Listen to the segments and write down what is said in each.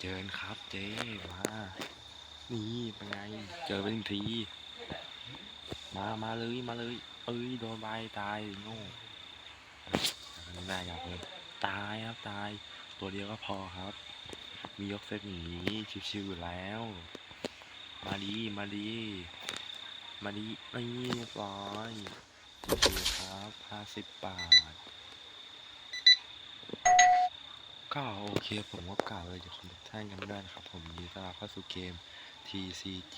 เจอกันครับเจ๊มานี่เป็นไง เจอเป็นที มามาเลยมาเลย เอ้ยโดนใบตายโง่ไม่น่าอยากเลยตายครับตาย ตัวเดียวก็พอครับ มียกเซตอย่างนี้ชิวๆอยู่แล้ว มาดีมาดีมาดีนี่เรียบร้อยชิวครับห้าสิบบาท ก็โอเคผมก็กล่าวเลยอย่คอมเมนท่านกันไม่ได้นะครับ ผมยินดีต้อนรับเข้าสู่เกม TCG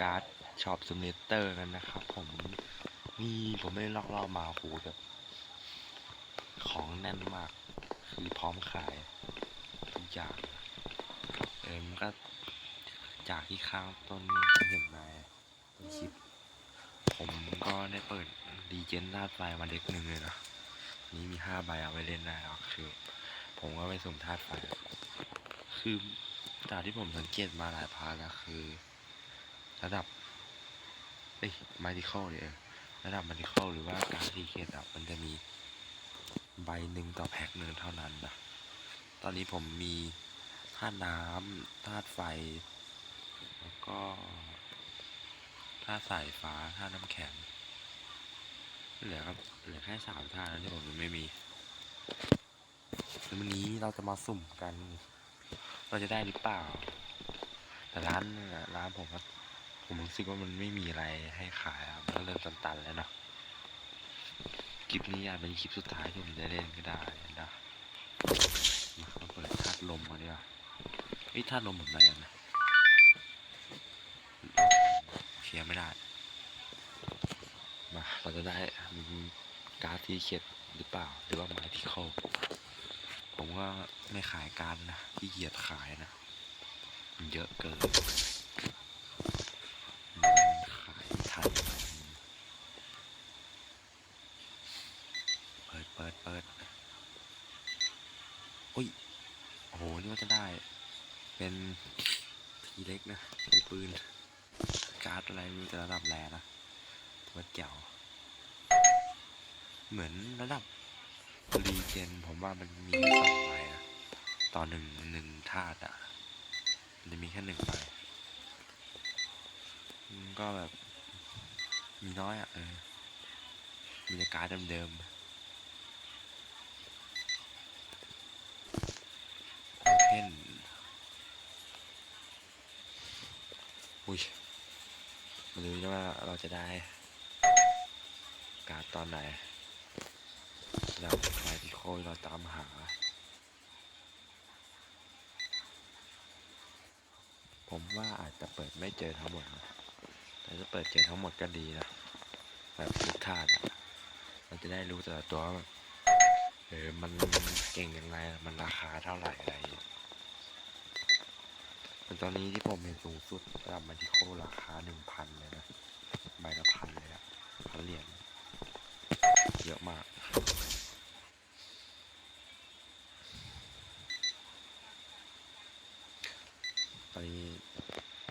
Card Shop Simulator กันนะครับ ผมนี่ผมไม่ได้ลอกล่อมาโหแบบของแน่นมาก คือพร้อมขายทุกอย่างเอ็มนก็จากที่ข้างต้นที่เห็นมาในคลิป ผมก็ได้เปิดดีเจนลาดไฟมาเด็กหนึ่งเลยนะนี่มีห้าใบเอาไว้เล่นได้แล้วคือ ผมก็ไปสุ่มธาตุไฟ คือจากที่ผมสังเกตมาหลายพาร์ทแล้วคือ ระดับเอ้ยมาดิคอลเนี่ยระดับมาดิคอลหรือว่าการที่เคดับมันจะมีใบหนึ่งต่อแพ็คหนึ่งเท่านั้นนะ ตอนนี้ผมมีธาตุน้ำธาตุไฟ แล้วก็ธาตุสายฟ้าธาตุน้ำแข็งเหลือครับเหลือแค่สามธาตุแล้วที่ผมยังไม่มี วันนี้เราจะมาสุ่มกัน เราจะได้หรือเปล่า แต่ร้านร้านผมผมรู้สึกว่ามันไม่มีอะไรให้ขายอะมันก็เริ่มตันๆแล้วเนาะคลิปนี้อาจเป็นคลิปสุดท้ายที่ผมจะเล่นก็ได้นะมามาเปิดธาตุลมมาดีกว่าเฮ้ยธาตุลมผมมายังนะเคลียร์ไม่ได้มาเราจะได้การ์ดที่เขียดหรือเปล่า หรือว่าไม้ที่เข้า ผมก็ไม่ขายการนะที่เกียดขายนะ มันเยอะเกินมันขายทันเปิดเปิดเปิดอุ้ยโอ้โหนี่ว่าจะได้ เป็นทีเล็กนะมีปืน การ์ดอะไรมีแต่ระดับแรนะตัวเจ๋วเหมือนระดับ รีเจนผมว่ามันมีแค่สองใบอะต่อหนึ่งหนึ่งธาตุอะมันจะมีแค่หนึ่งใบมันก็แบบ มีน้อยอะเออมีแต่การ์ดเดิมๆโอเพนอุ้ยมาดูนะว่าเราจะได้การตอนไหน แล้วใครที่โคยเราตามหา ผมว่าอาจจะเปิดไม่เจอทั้งหมดนะแต่ถ้าเปิดเจอทั้งหมดก็ดีนะ แบบทุกธาตุอะเราจะได้รู้แต่ละตัวว่าเออมันเก่งยังไง มันราคาเท่าไหร่อะไรอย่างเงี้ยแต่ตอนนี้ที่ผมเห็นสูงสุดระดับมาที่โคราคาหนึ่งพันเลยนะ ใบละพันเลยอะพันเหรียญเยอะมาก ต อนนี้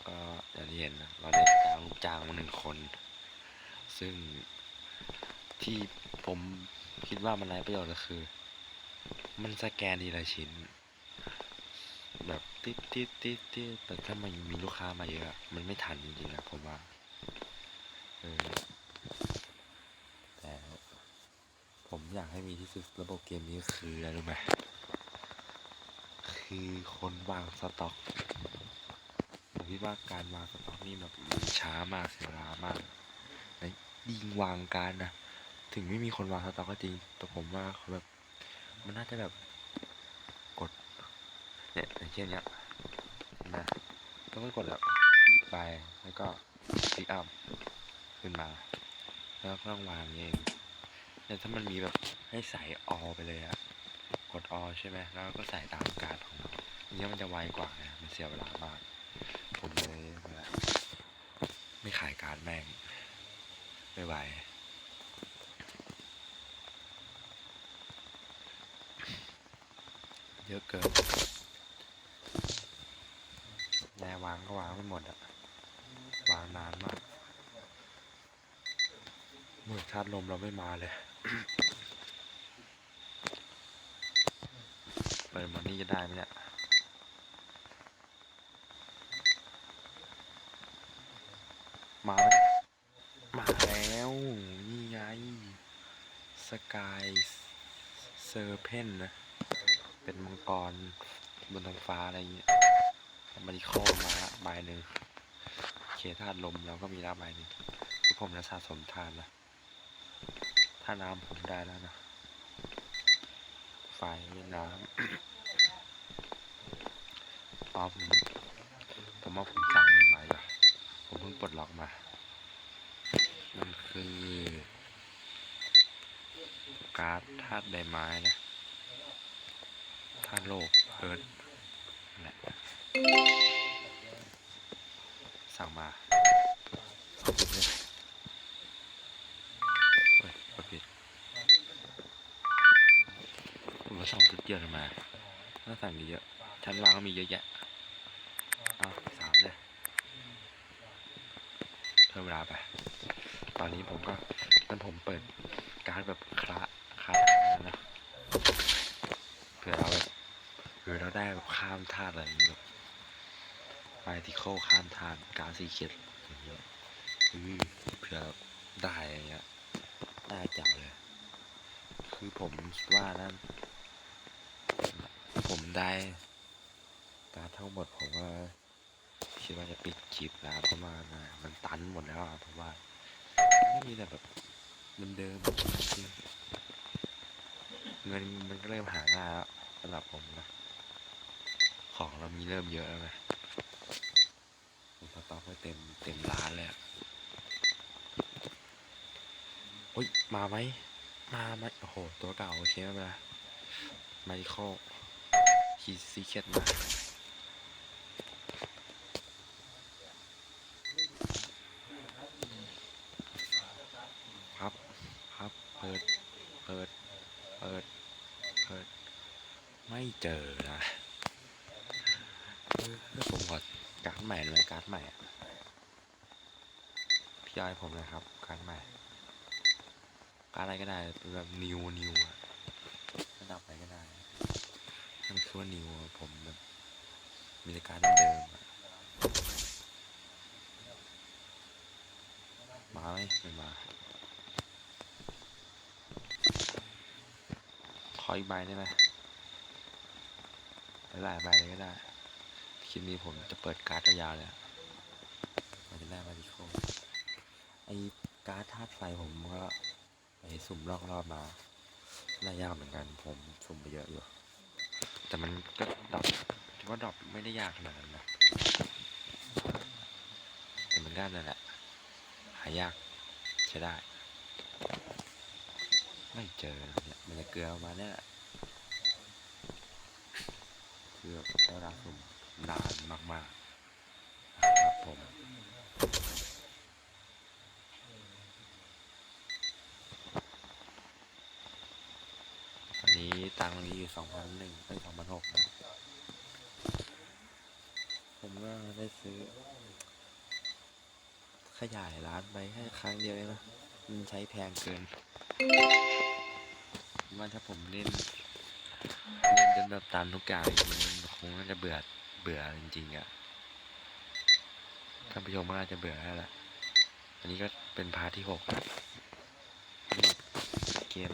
ก็อย่างที่เห็นนะเราได้จ้างลูกจ้างมาหนึ่งคน ซึ่งที่ผมคิดว่ามันไร้ประโยชน์ก็คือ มันสแกนทีละชิ้น แบบติดติดติดติดแต่ถ้ามันมีลูกค้ามาเยอะ มันไม่ทันจริงๆนะผมว่าเออแต่ผมอยากให้มีที่สุดระบบเกมนี้คืออะไรรู้ไหมคือคนวางสต็อก ผมคิดว่าการวางสต็อกนี่แบบช้ามากเสียเวลามากในยิงวางการนะ ถึงไม่มีคนวางสต็อกก็จริง แต่ผมว่าเขาแบบ มันน่าจะแบบกด เนี่ยอย่างเช่นเนี้ยนะต้องกดแบบหยิบไปแล้วก็พิกอัพขึ้นมา แล้วก็ต้องวางอย่างนี้เองแต่ถ้ามันมีแบบให้ใส่ออไปเลยอะกดออใช่ไหมแล้วก็ใส่ตามการของเราอย่างเงี้ยมันจะไวกว่าไงมันเสียเวลามาก ผมเลยไม่ขายการแม่ง ไม่ไหวเยอะเกินแน่วางก็วางไม่หมดอะวางนานมากเมื่อชาติลมเราไม่มาเลย เปิดมันนี่จะได้ไหมเนี่ย มาไหมมาแล้ว นี่ไง สกายเซอร์เพนนะ เป็นมังกรบนท้องฟ้าอะไรเงี้ยมาริโคมาละใบหนึ่งเคธาตุลมแล้วก็มีละใบหนึ่งคือผมจะสะสมทานนะถ้าน้ำผมได้แล้วนะ ไฟน้ำอ๋อผมผมว่าผมสั่งนี่มายู่ผมเพิ่งปลดล็อกมา มันคือ การ์ดธาตุใบไม้นะธาตุโลกเอิร์ธนะสั่งมาเอาไปเลยเฮ้ยผิดผมมาสั่งชุดเดียวทำไมถ้าสั่งเยอะ ชั้นวางก็มีเยอะแยะเอาสามเลยเพิ่มเวลาไป ตอนนี้ผมก็นั่นผมเปิดการ์ดแบบคละเผื่อเราแบบเผื่อเรา ได้แบบข้ามธาตุอะไรอย่างเงี้ยแบบไฟที่เข้าข้ามธาตุการสีเขียดอย่างเงี้ยอือเผื่อได้อย่างเงี้ยได้จับเลย คือผมคิดว่านั่นผมได้กาทั้งหมดผมว่าคิดว่าจะปิดคลิปแล้วเพราะว่ามันตันหมดแล้วเพราะว่าไม่มีแต่แบบเดิมๆเงินมันก็เริ่มหาง่ายแล้วสำหรับผมนะ ของเรามีเริ่มเยอะแล้วไงผมสต็อกไว้เต็มเต็มร้านเลยอะโอ้ย มาไหม มาไหมโอ้โห ตัวเก่าโอเคไม่เป็นไรไมเคิลคีซีเคทมา ครับ ครับ เปิด เปิด เปิด เปิด ไม่เจอนะเออผมขอการ์ดใหม่เลยการ์ดใหม่อะ พี่ยายผมเลยครับการ์ดใหม่การ์ดอะไรก็ได้เป็นแบบนิวนิวอะระดับอะไรก็ได้มันคือว่านิวผมแบบมีแต่การ์ดเดิมมาไหมไม่มาขออีกใบได้ไหมหลายใบเลยก็ได้คลิปนี้ผมจะเปิดการ์ดยาวเลยอะมันจะได้มาดิโค ไอ้การ์ดธาตุไฟผมก็ไปสุ่มรอบๆมาได้ยากเหมือนกัน ผมสุ่มไปเยอะอยู่ แต่มันก็ดรอปถือว่าดรอปไม่ได้ยากขนาดนั้นนะแต่มันก็นั่นแหละ หายากใช้ได้ ไม่เจอเนี่ยมันจะเกลือมาเนี่ยแหละคือแบบใช้เวลาสุ่มนานมากๆนะครับผม ตอนนี้ ตังค์ตรงนี้อยู่สองพันหนึ่งไปสองพันหกนะผมก็ได้ซื้อ ขยายร้านไปแค่ครั้งเดียวเองนะ มันใช้แพงเกินว่าถ้าผมเล่นเล่นจนแบบตามทุกอย่างจริงๆมันคงน่าจะเบื่อเบื่อจริงๆอะ่ะท่านผู้ชมก็น่าจะเบื่อแล้วแหละอันนี้ก็เป็นพาร์ทที่หกเกม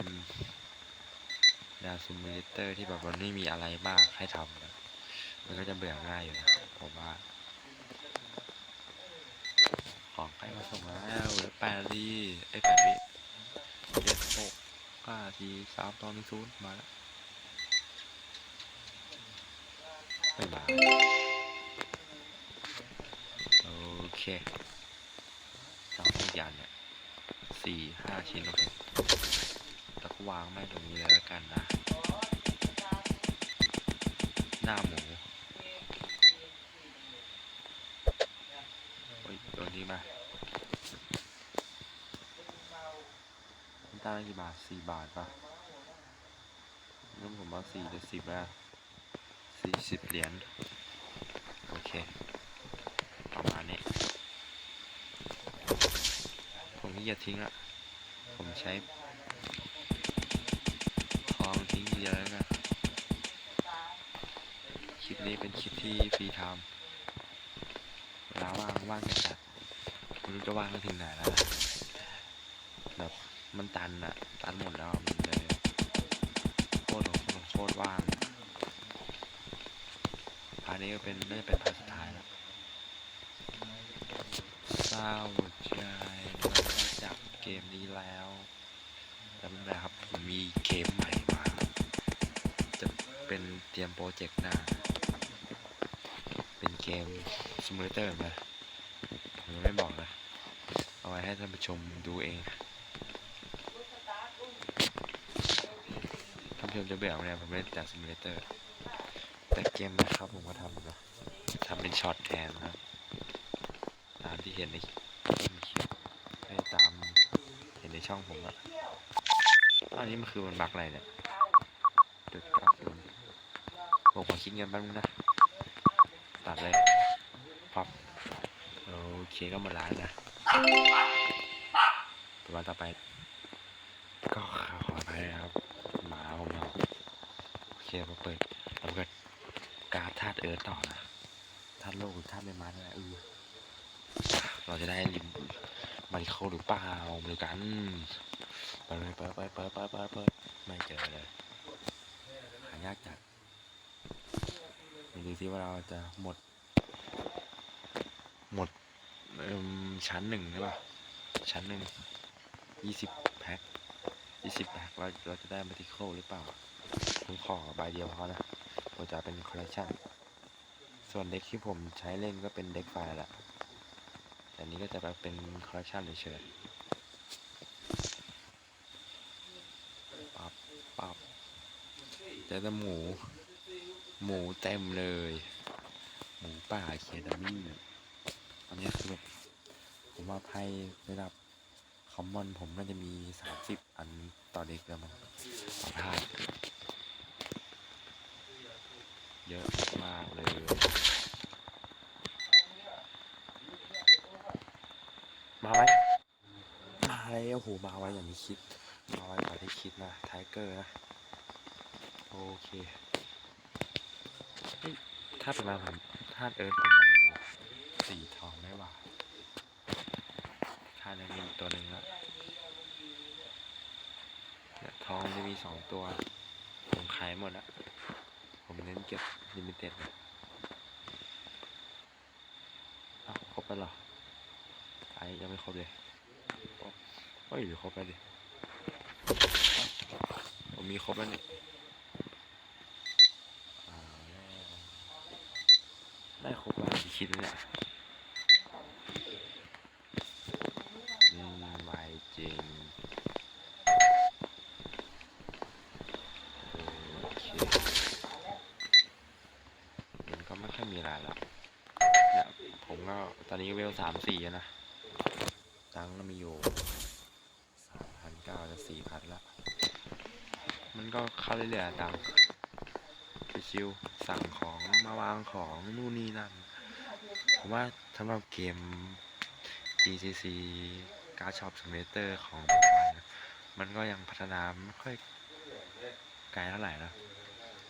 ดาวซูมิเลเตอร์ที่แบบมันไม่มีอะไรมากให้ทำนะมันก็จะเบื่อง่ายอยู่นะผมว่า ของใกล้มาส่งแล้วเหลือแปดดีไอ้แปดวิเจ็ดหกห้าทีสามตอนหนึ่งศูนย์มาแล้วไม่มาโอเคสามทุกอย่างเนี่ยสี่ห้าชิ้นโอเค วก็วางแม่ตรงนี้เลยแล้วกันนะ หน้าหมูโอ้ยตัวนี้มาน้ำตาลกี่บาทสี่บาทป่ะงั้นผมเอาสี่จะสิบแล้วสี่สิบเหรียญ โอเค ประมาณนี้ ผมนี่อย่าทิ้งละผมใช้ ทองทิ้งเยอะแล้วกันคลิปนี้เป็นคลิปที่ฟรีทม์เวลาว่างว่างจัดๆรู้จะว่างไปถึงไหนแล้วแบบมันตันอะตันหมดแล้วมันเลยโคตรโคตรโคตรว่างพาร์ทนี้ก็เป็นน่าจะเป็นพาร์ทสุดท้ายแล้วเศร้าใจเราได้จากเกมนี้แล้วแต่ไม่เป็นไรครับผมมีเกมใหม่มา จะเป็นเต รียมโปรเจกต์หน้า เป็นเกมซิมูเลเตอร์นะผมยังไม่บอกนะ เอาไว้ให้ท่านผู้ชมดูเองท่านผู้ชมจะเบื่อไหมเนี่ยผมเล่นแต่ซิมูเลเตอร์ แต่เกมนะครับผมก็ทำนะทำเป็นช็อตแทนนะตามที่เห็นในให้ตามเห็นในช่องผมอะอันนี้มันคือมันบักอะไรเนี่ยจุดเก้าศูน ผมขอคิดเงินแป๊บนึงนะตัดเลยพับโอเคก็หมดร้านนะตัวต่อไป ก็ขออภัยนะครับ หมาผมมาโอเคมาเปิดเราเกิดการธาตุเอิร์ธต่อนะธาตุโลกหรือธาตุใบไม้นั่นแหละเออเราจะได้ริมมาริโคหรือเปล่ามาดูกันเปิดเลยเปิดเปิดเปิดเปิดเปิดเปิดไม่เจอเลยหายากจัด ดูซิว่าเราจะหมด หมดมชั้นหนึ่งใช่ป่ะ ชั้นหนึ่งยี่สิบแพ็คยี่สิบแพ็คเราเราจะได้มาติโคหรือเปล่าผมขอใบเดียวพอนะผมจะเป็นคอลเลคชันส่วนเด็กที่ผมใช้เล่นก็เป็นเด็กไฟล์ละแต่นนี้ก็จะแบบเป็นคอลเลคชันเฉยๆปับปับเจอแต่หมู หมูเต็มเลย หมูป่าเคดามี่อันนี้คือแบบผมว่าไพ่ระดับคอมมอนผมน่าจะมีสามสิบอันต่อเด็กแล้วมั้งต่อท่าเยอะมากเลย มาไว้มาเลยโอ้โหมาไว้อย่างที่คิด มาไว้กว่าที่คิดนะไทเกอร์นะ โอเค ถ้าเป็นมาผมถ้าเอิร์ธผมมีสีทองไม่หว่าถ้าจะมีอีตัวหนึ่งล้วเนี่ยทองจะมีสองตัว ผมขายหมดล้วผมเน้นเก็บลิมิเต็ดนะอ้าวครบแล้วหรอไอ้ยังไม่ครบเลยโอ้ยหรือครบแล้วดิผมมีครบแล้วนี่เอาแล้ว ได้ครบแล้วที่คิดแล้วเนี่ยอืมไวจริงโอเคมันก็ไม่ค่อยมีอะไรแล้วเนี่ยผมก็ตอนนี้เวลสามสี่นะตังค์ก็มีอยู่สามพันเก้าจะสี่พันละมันก็เข้าเรื่อยๆตังค์ ชิวสั่งของมาวางของนู่นนี่นั่นผมว่าสำหรับเกม GCC การ์ดช็อปสมิเตอร์ของปัจจุบันะมันก็ยังพัฒนาไม่ค่อยไกลเท่าไหร่นะ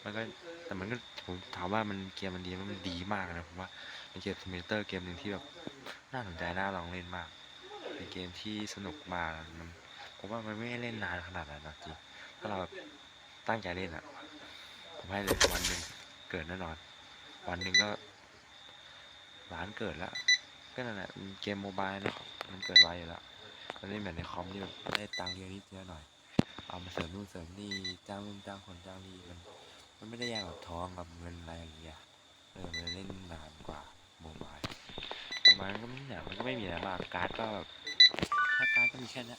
มันก็แต่มันก็ผมถามว่ามันเกมมันดีมันดีมากนะผมว่าเป็นเกมสมิเตอร์เกมหนึ่งที่แบบน่าสนใจน่าลองเล่นมาก เป็นเกมที่สนุกมากมันผมว่ามันไม่ได้เล่นนานขนาดนั้นนะจริงถ้าเราตั้งใจเล่นอะ ผมให้เลยวันหนึ่งเกิดแน่นอน วันหนึ่งก็ล้านเกิดแล้ว ก็นั่นแหละเกมโมบายนะมันเกิดไวอยู่แล้วมันไม่เหมือนในคอมที่แบบได้ตังค์เยอะนิดเดียวหน่อย เอามาเสริมนู่นเสริมนี่จ้างนู่นจ้างคนจ้างนี่มันมันไม่ได้แย่งกับทองกับเงินอะไรอย่างเงี้ยเออมันเล่นนานกว่าโมบายโมบายมันก็ไม่เนี่ยมันก็ไม่มีอะไรมากการ์ดก็แบบถ้าการ์ดก็มีแค่นี้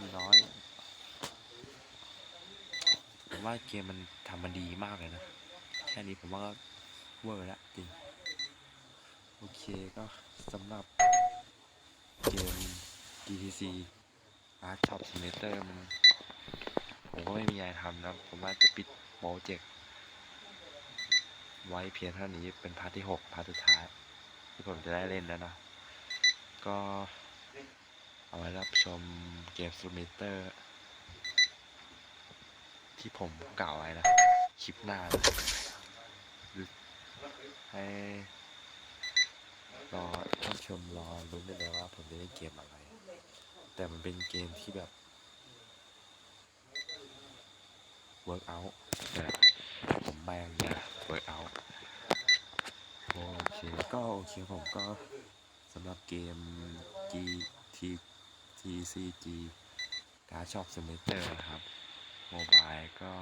มีน้อย ผมว่าเกมมันทำมันดีมากเลยนะ แค่นี้ผมว่าก็เวอร์แล้วจริง โอเคก็สำหรับเกม GTC Art Shop Simulator มันผมก็ไม่มีอะไรทำนะ ผมว่าจะปิดโปรเจกต์ไว้เพียงเท่านี้เป็นพาร์ทที่ 6 พาร์ทสุดท้าย ที่ผมจะได้เล่นแล้วนะ ก็เอาไว้รับชมเกม Simulator ที่ผมกล่าวไว้นะคลิปหน้านะให้รอท่านผู้ชมรอรุ้ได้เลยว่าผมจะเล่นเกมอะไร แต่มันเป็นเกมที่แบบ workout แต่ผมแบงเนี่ย workout โอเคก็โอเคผมก็สำหรับเกม G T TCG การช็อปสมิเตอร์นะครับ โมบายก็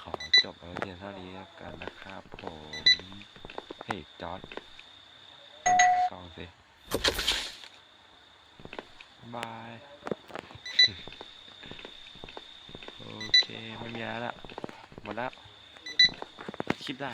ขอจบไว้เพียงเท่านี้แล้วกันนะครับผมเฮ้ยจอร์ดกล้องสิบายโอเค ไม่มีอะไรละหมดแล้ว คลิปได้